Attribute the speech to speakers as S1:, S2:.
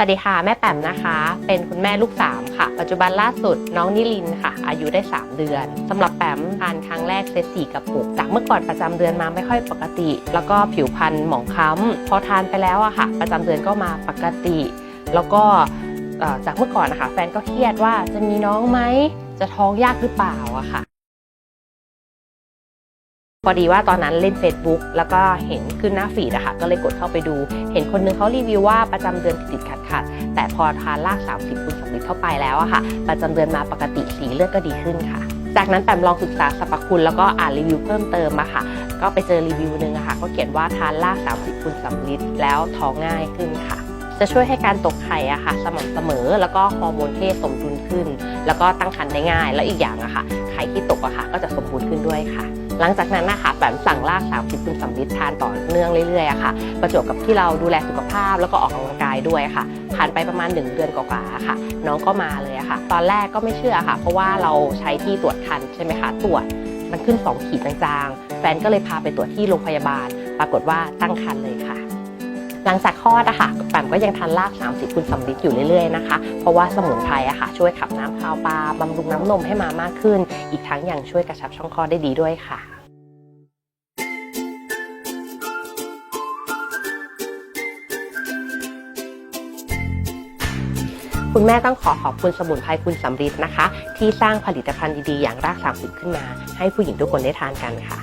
S1: สวัสดีค่ะ แม่แป๋มนะคะ เป็นคุณแม่ลูกสามค่ะ ปัจจุบันล่าสุดน้องนิลินค่ะ อายุได้ 3 เดือนสำหรับแป๋มทานครั้งแรกเซตสี่กระปุกจากเมื่อก่อนประจำเดือนมาไม่ค่อยปกติ แล้วก็ผิวพรรณหมองคล้ำพอทานไปแล้วอะค่ะ ประจำเดือนก็มาปกติ แล้วก็จากเมื่อก่อนนะคะแฟนก็เครียดว่าจะมีน้องไหมจะท้องยากหรือเปล่าอะค่ะ พอดีว่าตอนนั้นเล่น Facebook แล้วก็เห็นขึ้นหน้าฟีดอะค่ะก็เลยกดเข้าไปดู เห็นคนนึงเขารีวิวว่าประจำเดือนติดขัดขัดแต่พอทานราก 30คูณสำลิดเข้าไปแล้วอะค่ะ ประจำเดือนมาปกติสีเลือดก็ดีขึ้นค่ะ จากนั้นแปมลองศึกษาสรรพคุณแล้วก็อ่านรีวิวเพิ่มเติมมาค่ะ ก็ไปเจอรีวิวหนึ่งอะค่ะ ก็เขียนว่าทานราก 30คูณสำลิดแล้วท้องง่ายขึ้นค่ะ จะช่วยให้การตกไข่อะค่ะ สม่ำเสมอ แล้วก็ฮอร์โมนเพศสมดุลขึ้น แล้วก็ตั้งครรภ์ได้ง่าย แล้วอีกอย่างอะค่ะไข่ที่ตกอะค่ะ ก็จะสมบูรณ์ขึ้นด้วยค่ะ หลังจากนั้นนะคะแปมสั่งราก30คุณสำลิดทานต่อเนื่องเรื่อยๆอะค่ะ ประจวบกับที่เราดูแลสุขภาพแล้วก็ออกกำลังกายด้วยค่ะ ผ่านไปประมาณ 1 เดือนกว่าๆค่ะ น้องก็มาเลยอะค่ะ ตอนแรกก็ไม่เชื่อค่ะ เพราะว่าเราใช้ที่ตรวจคันใช่ไหมคะตรวจมันขึ้น 2 ขีดจางๆ แฟนก็เลยพาไปตรวจที่โรงพยาบาล ปรากฏว่าตั้งครรภ์เลยค่ะ หลังจากคลอดอะค่ะแปมก็ยังทานราก30คุณสำลิดอยู่เรื่อยๆนะคะ เพราะว่าสมุนไพรอะค่ะช่วยขับน้ำคาวปลาบำรุงน้ำนมให้มามากขึ้น อีกทั้งยังช่วยกระชับช่องคลอดได้ดีด้วยค่ะคุณแม่ต้องขอขอบคุณสมุนไพรคุณสำริดนะคะ ที่สร้างผลิตภัณฑ์ดีๆ อย่างราก30ขึ้นมา ให้ผู้หญิงทุกคนได้ทานกันค่ะ